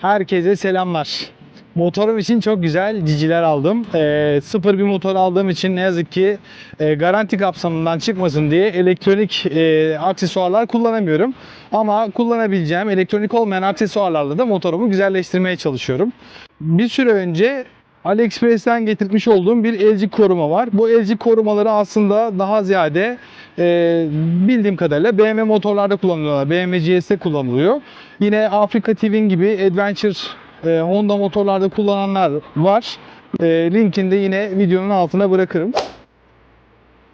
Herkese selamlar. Motorum için çok güzel ciciler aldım. Ee, sıfır bir motor aldığım için ne yazık ki e, garanti kapsamından çıkmasın diye elektronik e, aksesuarlar kullanamıyorum. Ama kullanabileceğim elektronik olmayan aksesuarlarla da motorumu güzelleştirmeye çalışıyorum. Bir süre önce AliExpress'ten getirmiş olduğum bir LG koruma var. Bu LG korumaları aslında daha ziyade e, bildiğim kadarıyla BMW motorlarda kullanılıyorlar. BMW GS'te kullanılıyor. Yine Africa Twin gibi Adventure e, Honda motorlarda kullananlar var. E, linkini de yine videonun altına bırakırım.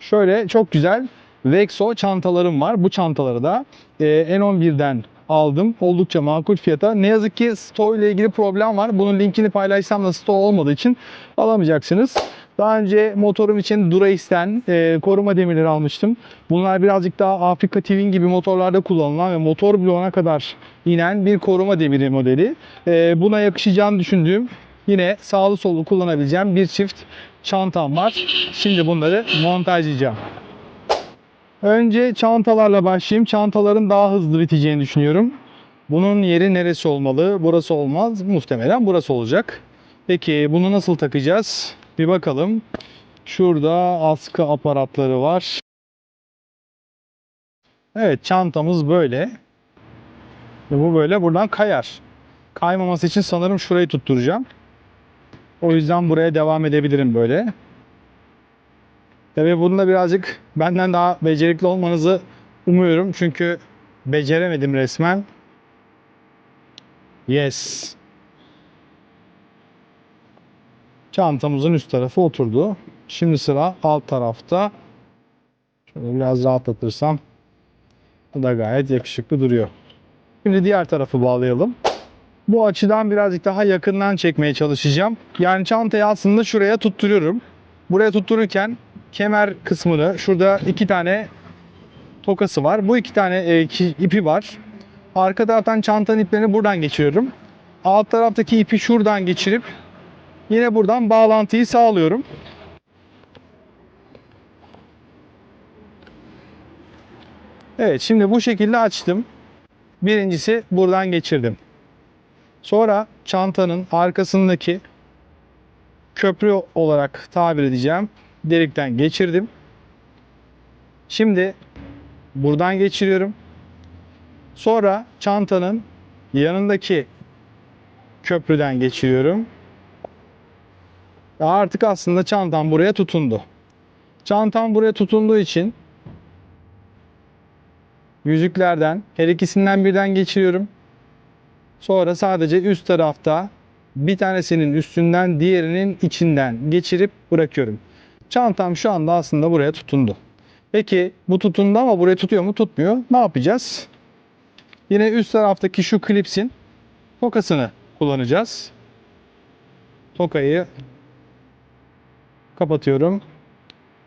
Şöyle çok güzel Vexo çantalarım var. Bu çantaları da e, N11'den aldım. Oldukça makul fiyata. Ne yazık ki stoğu ile ilgili problem var. Bunun linkini paylaşsam da stoğu olmadığı için alamayacaksınız. Daha önce motorum için Durace'den e, koruma demirleri almıştım. Bunlar birazcık daha Afrika Twin gibi motorlarda kullanılan ve motor bloğuna kadar inen bir koruma demiri modeli. E, buna yakışacağını düşündüğüm yine sağlı sollu kullanabileceğim bir çift çantam var. Şimdi bunları montajlayacağım. Önce çantalarla başlayayım. Çantaların daha hızlı biteceğini düşünüyorum. Bunun yeri neresi olmalı? Burası olmaz. Muhtemelen burası olacak. Peki bunu nasıl takacağız? Bir bakalım. Şurada askı aparatları var. Evet çantamız böyle. Ve bu böyle buradan kayar. Kaymaması için sanırım şurayı tutturacağım. O yüzden buraya devam edebilirim böyle. Tabii bunda birazcık benden daha becerikli olmanızı umuyorum. Çünkü beceremedim resmen. Yes. Çantamızın üst tarafı oturdu. Şimdi sıra alt tarafta. Şöyle biraz rahatlatırsam. Bu da gayet yakışıklı duruyor. Şimdi diğer tarafı bağlayalım. Bu açıdan birazcık daha yakından çekmeye çalışacağım. Yani çantayı aslında şuraya tutturuyorum. Buraya tuttururken kemer kısmını şurada iki tane tokası var. Bu iki tane e, ipi var. Arka taraftan çantanın iplerini buradan geçiriyorum. Alt taraftaki ipi şuradan geçirip yine buradan bağlantıyı sağlıyorum. Evet şimdi bu şekilde açtım. Birincisi buradan geçirdim. Sonra çantanın arkasındaki köprü olarak tabir edeceğim delikten geçirdim. Şimdi buradan geçiriyorum. Sonra çantanın yanındaki köprüden geçiriyorum. Ve artık aslında çantam buraya tutundu. Çantam buraya tutunduğu için yüzüklerden her ikisinden birden geçiriyorum. Sonra sadece üst tarafta bir tanesinin üstünden diğerinin içinden geçirip bırakıyorum. Çantam şu anda aslında buraya tutundu. Peki bu tutundu ama buraya tutuyor mu? Tutmuyor. Ne yapacağız? Yine üst taraftaki şu klipsin tokasını kullanacağız. Tokayı kapatıyorum.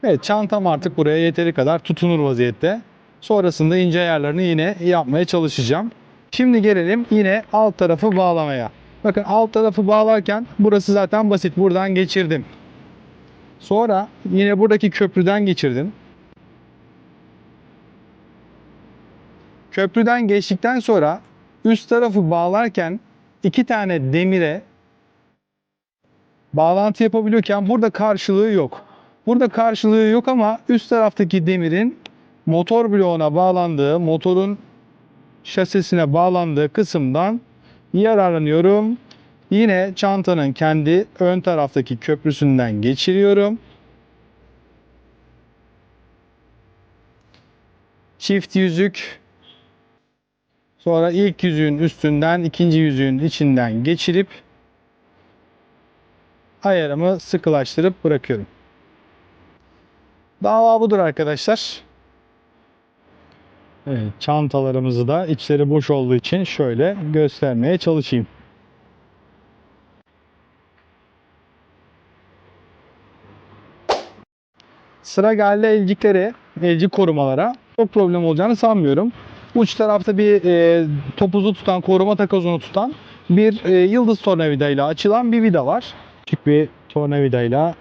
Evet çantam artık buraya yeteri kadar tutunur vaziyette. Sonrasında ince ayarlarını yine yapmaya çalışacağım. Şimdi gelelim yine alt tarafı bağlamaya. Bakın alt tarafı bağlarken burası zaten basit. Buradan geçirdim. Sonra yine buradaki köprüden geçirdim. Köprüden geçtikten sonra üst tarafı bağlarken iki tane demire bağlantı yapabiliyorken burada karşılığı yok. Burada karşılığı yok ama üst taraftaki demirin motor bloğuna bağlandığı, motorun şasisine bağlandığı kısımdan yararlanıyorum. Yine çantanın kendi ön taraftaki köprüsünden geçiriyorum. Çift yüzük. Sonra ilk yüzüğün üstünden ikinci yüzüğün içinden geçirip ayarımı sıkılaştırıp bırakıyorum. Dava budur arkadaşlar. Evet, çantalarımızı da içleri boş olduğu için şöyle göstermeye çalışayım. Sıra geldi elciklere, elcik korumalara. Çok problem olacağını sanmıyorum. Uç tarafta bir e, topuzu tutan, koruma takozunu tutan bir e, yıldız tornavidayla açılan bir vida var. Küçük bir tornavidayla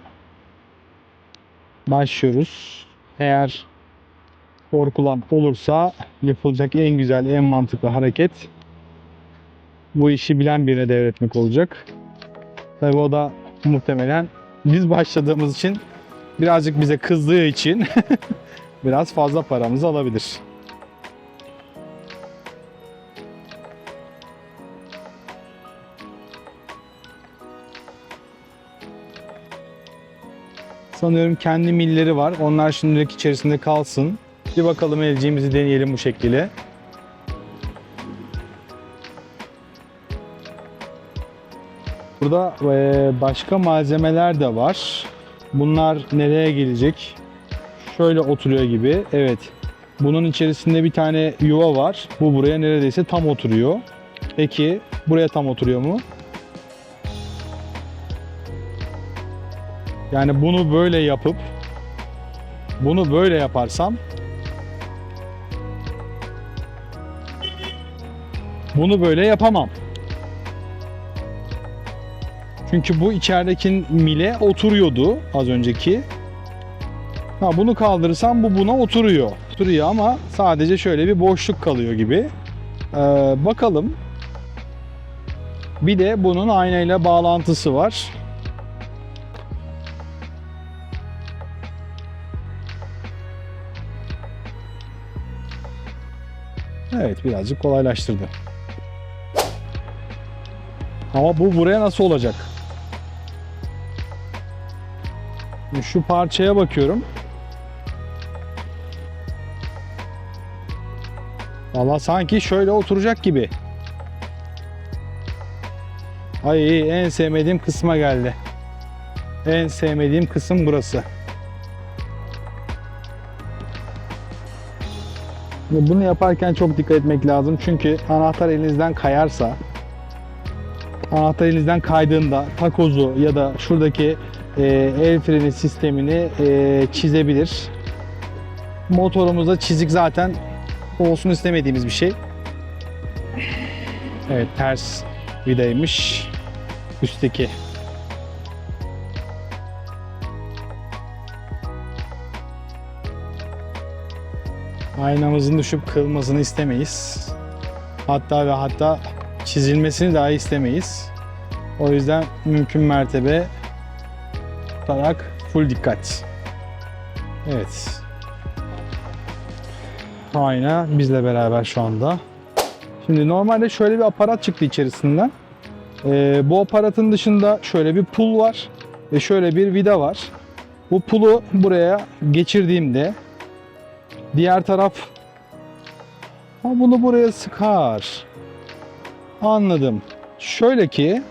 başlıyoruz. Eğer korkulan olursa yapılacak en güzel, en mantıklı hareket bu işi bilen birine devretmek olacak. Tabii o da muhtemelen biz başladığımız için birazcık bize kızdığı için biraz fazla paramızı alabilir. Sanıyorum kendi milleri var. Onlar şimdilik içerisinde kalsın. Bir bakalım elciğimizi deneyelim bu şekilde. Burada başka malzemeler de var. Bunlar nereye gelecek? Şöyle oturuyor gibi. Evet. Bunun içerisinde bir tane yuva var. Bu buraya neredeyse tam oturuyor. Peki buraya tam oturuyor mu? Yani bunu böyle yapıp bunu böyle yaparsam bunu böyle yapamam. Çünkü bu içerideki mile oturuyordu az önceki. Ha, bunu kaldırırsam bu buna oturuyor. Oturuyor ama sadece şöyle bir boşluk kalıyor gibi. Ee, bakalım. Bir de bunun aynayla bağlantısı var. Evet birazcık kolaylaştırdı. Ama bu buraya nasıl olacak? Şu parçaya bakıyorum. Valla sanki şöyle oturacak gibi. Ay en sevmediğim kısma geldi. En sevmediğim kısım burası. Bunu yaparken çok dikkat etmek lazım çünkü anahtar elinizden kayarsa anahtar elinizden kaydığında takozu ya da şuradaki e, el freni sistemini e, çizebilir. Motorumuzda çizik zaten olsun istemediğimiz bir şey. Evet ters vidaymış üstteki. Aynamızın düşüp kırılmasını istemeyiz. Hatta ve hatta çizilmesini dahi istemeyiz. O yüzden mümkün mertebe tutarak full dikkat. Evet. Ayna bizle beraber şu anda. Şimdi normalde şöyle bir aparat çıktı içerisinden. Ee, bu aparatın dışında şöyle bir pul var ve şöyle bir vida var. Bu pulu buraya geçirdiğimde diğer taraf ha bunu buraya sıkar. Anladım. Şöyle ki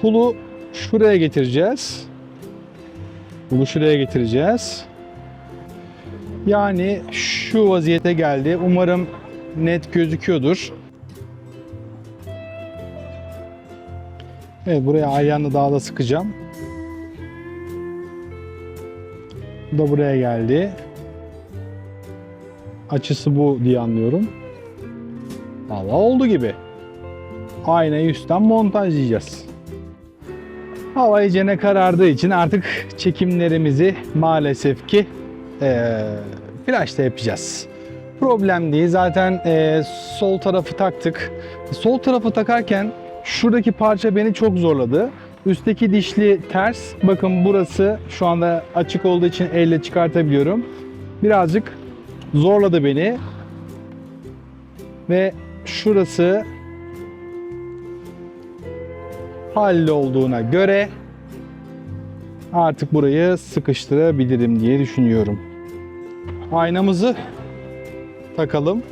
pulu şuraya getireceğiz. Pulu şuraya getireceğiz. Yani şu vaziyete geldi. Umarım net gözüküyordur. Evet buraya ayağını daha da sıkacağım. Bu da buraya geldi. Açısı bu diye anlıyorum. Valla oldu gibi. Aynayı üstten montajlayacağız. Hava iyicene karardığı için artık çekimlerimizi maalesef ki eee flaşta yapacağız. Problem değil. Zaten eee, sol tarafı taktık. Sol tarafı takarken şuradaki parça beni çok zorladı. Üstteki dişli ters. Bakın burası şu anda açık olduğu için elle çıkartabiliyorum. Birazcık zorladı beni. Ve şurası hallolduğuna göre artık burayı sıkıştırabilirim diye düşünüyorum. Aynamızı takalım.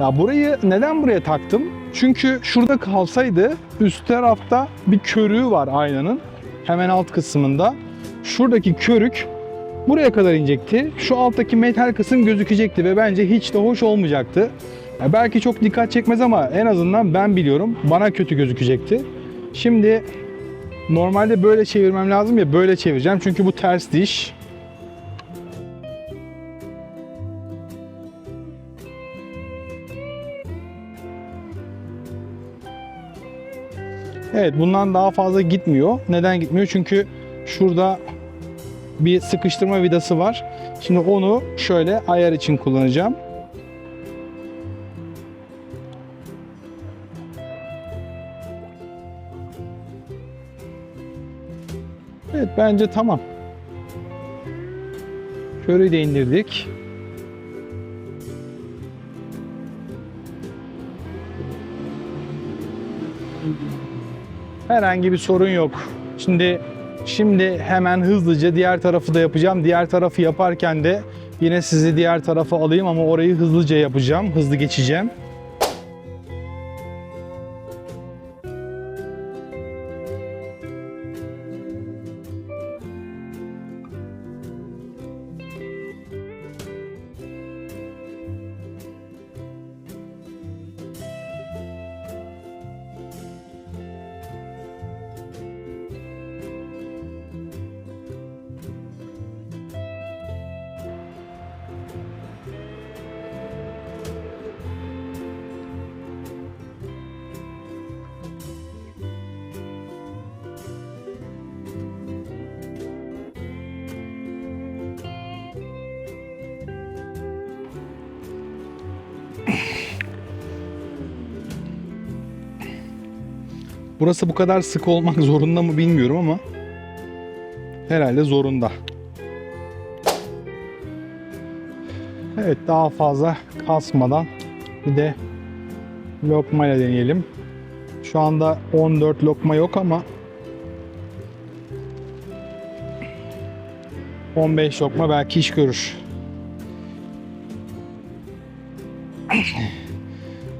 Ya burayı neden buraya taktım? Çünkü şurada kalsaydı üst tarafta bir körüğü var aynanın. Hemen alt kısmında. Şuradaki körük buraya kadar inecekti. Şu alttaki metal kısım gözükecekti ve bence hiç de hoş olmayacaktı. Ya belki çok dikkat çekmez ama en azından ben biliyorum bana kötü gözükecekti. Şimdi normalde böyle çevirmem lazım ya böyle çevireceğim çünkü bu ters diş. Evet bundan daha fazla gitmiyor. Neden gitmiyor? Çünkü şurada bir sıkıştırma vidası var. Şimdi onu şöyle ayar için kullanacağım. Bence tamam. Körüyü de indirdik. Herhangi bir sorun yok. Şimdi şimdi hemen hızlıca diğer tarafı da yapacağım. Diğer tarafı yaparken de yine sizi diğer tarafa alayım ama orayı hızlıca yapacağım. Hızlı geçeceğim. Burası bu kadar sık olmak zorunda mı bilmiyorum ama herhalde zorunda. Evet daha fazla kasmadan bir de lokmayla deneyelim. Şu anda 14 lokma yok ama 15 lokma belki iş görür.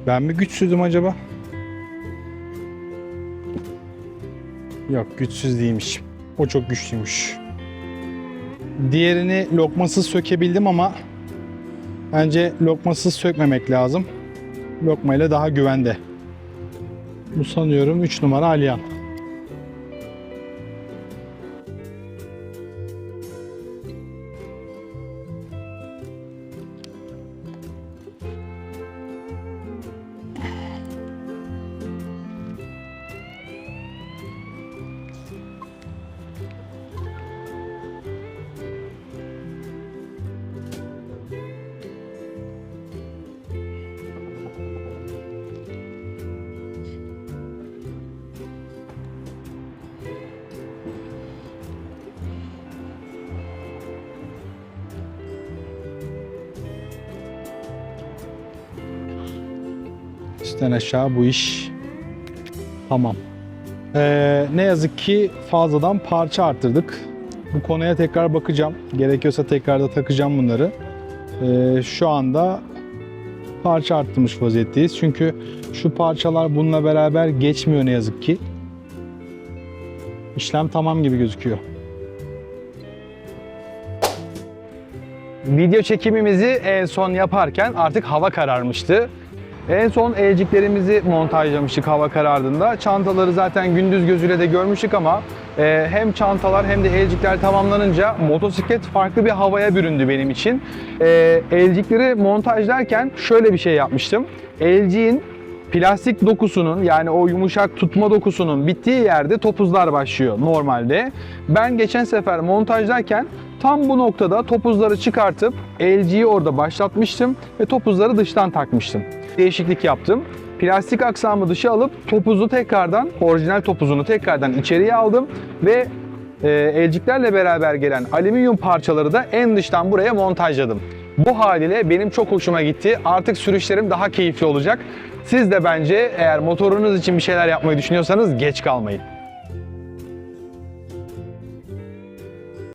Ben mi güçsüzüm acaba? Yok güçsüz değilmiş. O çok güçlüymüş. Diğerini lokmasız sökebildim ama bence lokmasız sökmemek lazım. Lokmayla daha güvende. Bu sanıyorum 3 numara Aliyan. Üstten aşağı bu iş tamam. Ee, ne yazık ki fazladan parça arttırdık. Bu konuya tekrar bakacağım. Gerekiyorsa tekrar da takacağım bunları. Ee, şu anda parça arttırmış vaziyetteyiz. Çünkü şu parçalar bununla beraber geçmiyor ne yazık ki. İşlem tamam gibi gözüküyor. Video çekimimizi en son yaparken artık hava kararmıştı. En son elciklerimizi montajlamıştık hava karardığında. Çantaları zaten gündüz gözüyle de görmüştük ama e, hem çantalar hem de elcikler tamamlanınca motosiklet farklı bir havaya büründü benim için. E, elcikleri montajlarken şöyle bir şey yapmıştım. Elciğin plastik dokusunun yani o yumuşak tutma dokusunun bittiği yerde topuzlar başlıyor normalde. Ben geçen sefer montajlarken tam bu noktada topuzları çıkartıp elciyi orada başlatmıştım ve topuzları dıştan takmıştım. Değişiklik yaptım. Plastik aksamı dışa alıp topuzu tekrardan, orijinal topuzunu tekrardan içeriye aldım ve e, elciklerle beraber gelen alüminyum parçaları da en dıştan buraya montajladım. Bu haliyle benim çok hoşuma gitti. Artık sürüşlerim daha keyifli olacak. Siz de bence eğer motorunuz için bir şeyler yapmayı düşünüyorsanız geç kalmayın.